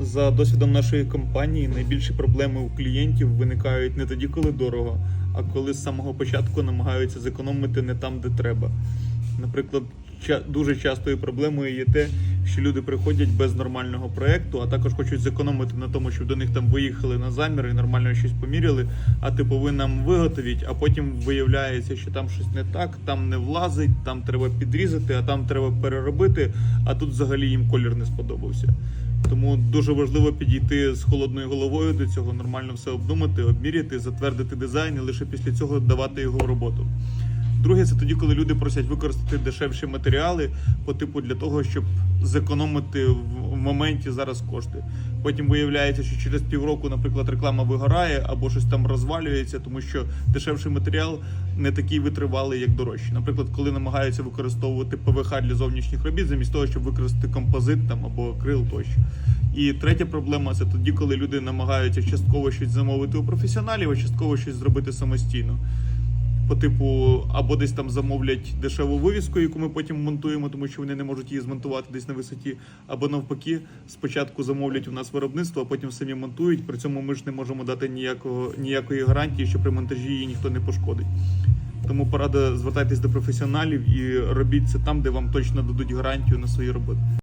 За досвідом нашої компанії найбільші проблеми у клієнтів виникають не тоді, коли дорого, а коли з самого початку намагаються зекономити не там, де треба. Наприклад, дуже частою проблемою є те, що люди приходять без нормального проекту, а також хочуть зекономити на тому, щоб до них там виїхали на замір і нормально щось поміряли. А типу ви нам виготовіть, а потім виявляється, що там щось не так, там не влазить, там треба підрізати, а там треба переробити. А тут взагалі їм колір не сподобався. Тому дуже важливо підійти з холодною головою до цього, нормально все обдумати, обміряти, затвердити дизайн і лише після цього давати його в роботу. Друге, це тоді, коли люди просять використати дешевші матеріали по типу для того, щоб зекономити в моменті зараз кошти. Потім виявляється, що через півроку, наприклад, реклама вигорає або щось там розвалюється, тому що дешевший матеріал не такий витривалий, як дорожчий. Наприклад, коли намагаються використовувати ПВХ для зовнішніх робіт, замість того, щоб використати композит там або акрил тощо. І третя проблема це тоді, коли люди намагаються частково щось замовити у професіоналів, а частково щось зробити самостійно по типу, або десь там замовлять дешеву вивіску, яку ми потім монтуємо, тому що вони не можуть її змонтувати десь на висоті, або навпаки, спочатку замовлять у нас виробництво, а потім самі монтують. При цьому ми ж не можемо дати ніякого ніякої гарантії, що при монтажі її ніхто не пошкодить. Тому порада звертайтесь до професіоналів і робіть це там, де вам точно дадуть гарантію на свої роботи.